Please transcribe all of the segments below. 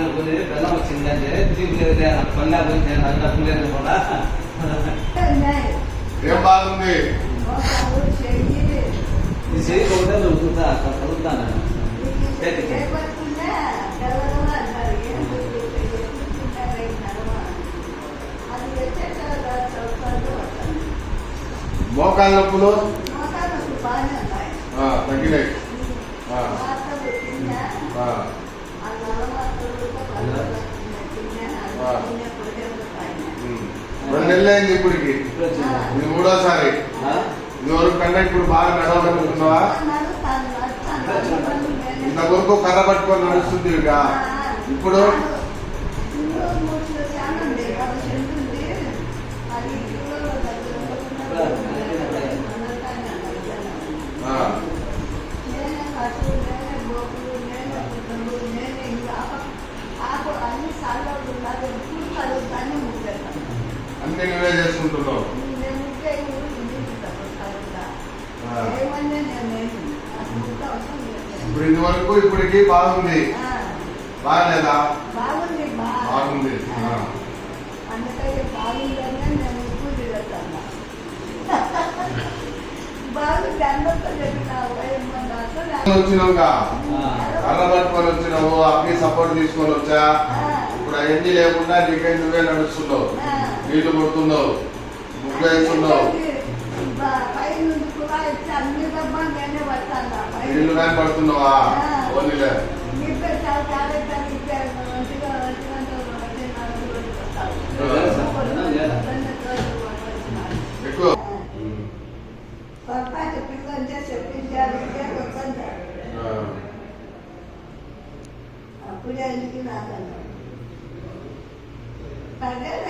అనుకుని బెల్లం వచ్చిందంటే లేకపోతే నేను అది డబ్బు లేదు కూడా. ఏం బాగుంది? ఇది చేయకపోతే దొరుకుతుందా అక్కడ చదువుతాను మోకాళ్ళ నొప్పులు? నెలలు అయింది ఇప్పటికి ఇప్పుడు వచ్చిందా? ఇది మూడోసారి? ఇదివరకు కన్నా ఇప్పుడు బాగా నడవగలుగుతున్నావా ఇంత వరకు కర్ర పట్టుకొని నడుస్తుంది ఇక. ఇప్పుడు? ఆ, అన్ని నువ్వే చేసుకుంటున్నావు. ఇప్పుడు ఇది వరకు ఇప్పటికి బాగుంది. బాగలేదా? బాగుంది వచ్చినాక కర్ర పట్టుకొని వచ్చినావు అన్ని సపోర్ట్ తీసుకొని వచ్చా. ఇప్పుడు అవన్నీ లేకుండా నీకై నువ్వే నడుస్తున్నావు. నీళ్ళు కొడుతున్నావు ముగ్గు వేస్తున్నావు పై నుంచి కూడా ఇచ్చి అన్ని డబ్బా నేనే పడతాను నీళ్ళు కానీ పడుతున్నావా? ఎక్కువ. ఆ, అప్పుడే ఎందుకు నాకన్నా పదేళ్ళు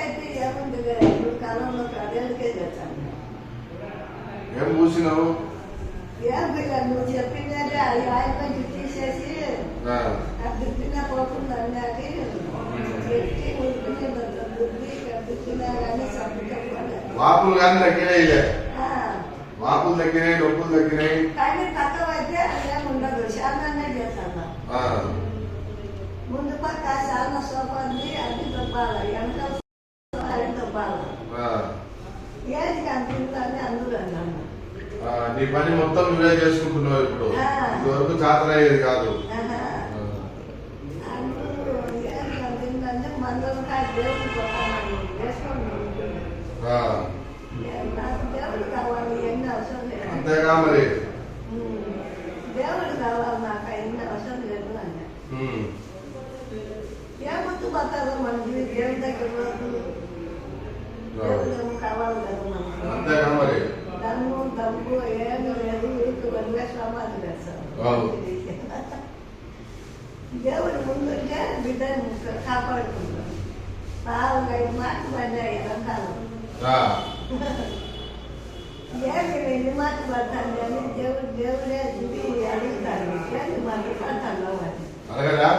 ఏం పూసినావు? నువ్వు చెప్పిందంటే అది ఆయన తీసేసి అది పోతుంది అన్నాకి వాపులు కానీ తగ్గినాయిలే. వాపులు తగ్గినాయి నొప్పులు తగ్గినాయి. కానీ తక్కువ అయితే అదేం ఉండదు శానానే చేస్తాను ముందు పక్క శాన సోపాన్ని అది తప్పాలి ఎంత నీ పని మొత్తం నువ్వే చేసుకుంటున్నావు ఇప్పుడు. ఆ. ఇదివరకు చాతన అయ్యేది కాదు. అంతేగా మరి. దేవుడు కావాలి నాకు అవసరం లేదు అంటే. ఏ పోతారో మనకి? దేవుడి దగ్గర అంతేగా మరి. దేవుడు ముందుంటే బిడ్డను కాపాడుకుంటాం బాగా ఐదు మాటలు పడ్డాయి ఆ, ఏమి ఎన్ని మాటలు పడతాను కానీ దేవుడు దేవుడే అడుగుతాను ఏంటి మాకు పడతాను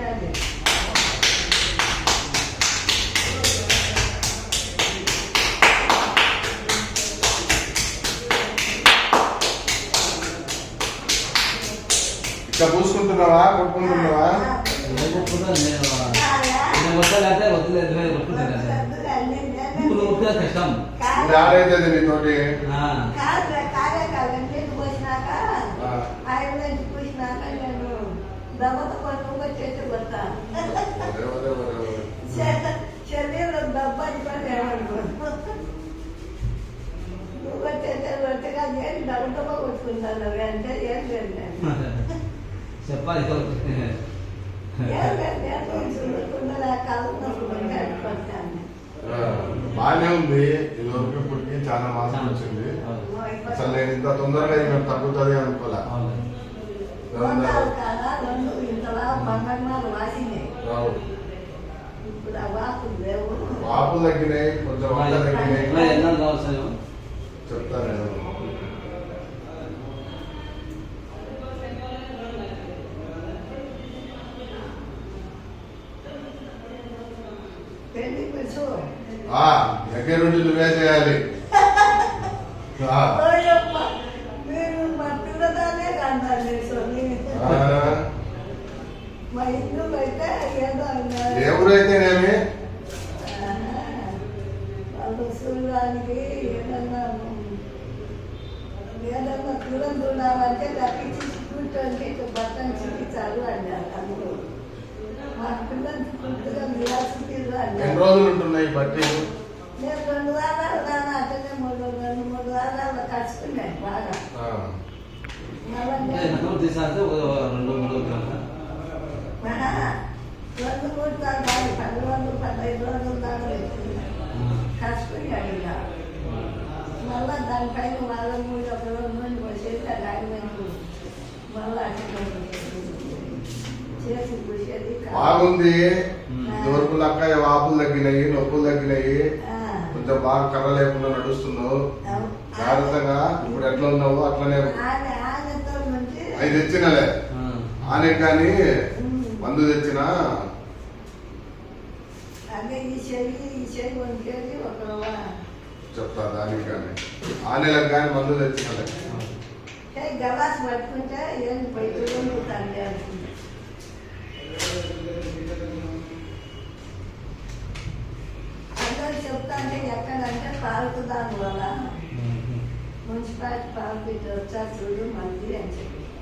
ఏమనుకో నువ్వు వచ్చేసే కొట్టగా నేను దెబ్బతో కొట్టుకుంటాను అంటే ఏం లేదు నేను. చెప్పాలి బాగానే ఉంది. ఇది వరకు ఇప్పటికి చాలా మాసం వచ్చింది. అసలు నేను ఇంత తొందరగా ఇంకా తగ్గుతుంది అనుకోలే. అవును. ఏమన్నా? కాదా రెండు ఇంతలా బంగారు వాసినాయి రావు. ఇప్పుడు ఆ వాపులు లేవు వాపులు తగ్గినాయి కొంచెం వంట తగ్గినాయి ఇంకా ఎన్నాళ్ళు కావాల్సిన చెప్తాను నేను పెళ్ళి కూర్చో ఆ, దగ్గర నుండి నువ్వే చేయాలి ఆ, ఓయప్ప, మీరు మా పిల్లదానే కంటారు స్వామి ఆ, మా ఇల్లు అయితే ఏదో అన్నారు. ఏ ఊరైతేనేమి? ఆహా. వాళ్ళు చూడడానికి ఏదన్నా ఏదన్నా దూరం చూడాలంటే తప్పించి కూర్చొని బట్టలు చూపించాలి అన్నారు అందులో ఎన్ని రోజులు ఉంటున్నాయి బట్టి నేను రెండు వారాలు రాను అట్లనే మూడు రెండు మూడు వారాలు కలుసుకున్నాను బాగా మళ్ళీ రెండు మూడు రెండు మూడు కాదు పది రోజులు పదహైదు రోజులు దాకా మళ్ళా దానిపైన వాళ్ళ మూడు ఒక రోజు నుండి వచ్చేసి మళ్ళా అట్లా బాగుంది. ఇదివరకు లక్క వాపులు తగ్గినాయి నొప్పులు తగ్గినాయి. కొంచెం బాగా కర్ర లేకుండా నడుస్తున్నావు. జాగ్రత్తగా ఇప్పుడు ఎట్లా ఉన్నావు అట్లనే అవి తెచ్చినలే. ఆనే కానీ మందు తెచ్చిన అదే చెప్తా దానికి కానీ ఆనేలకు కానీ మందు తెచ్చినలే. గలాస్ పట్టుకుంటే ఏం That's freedom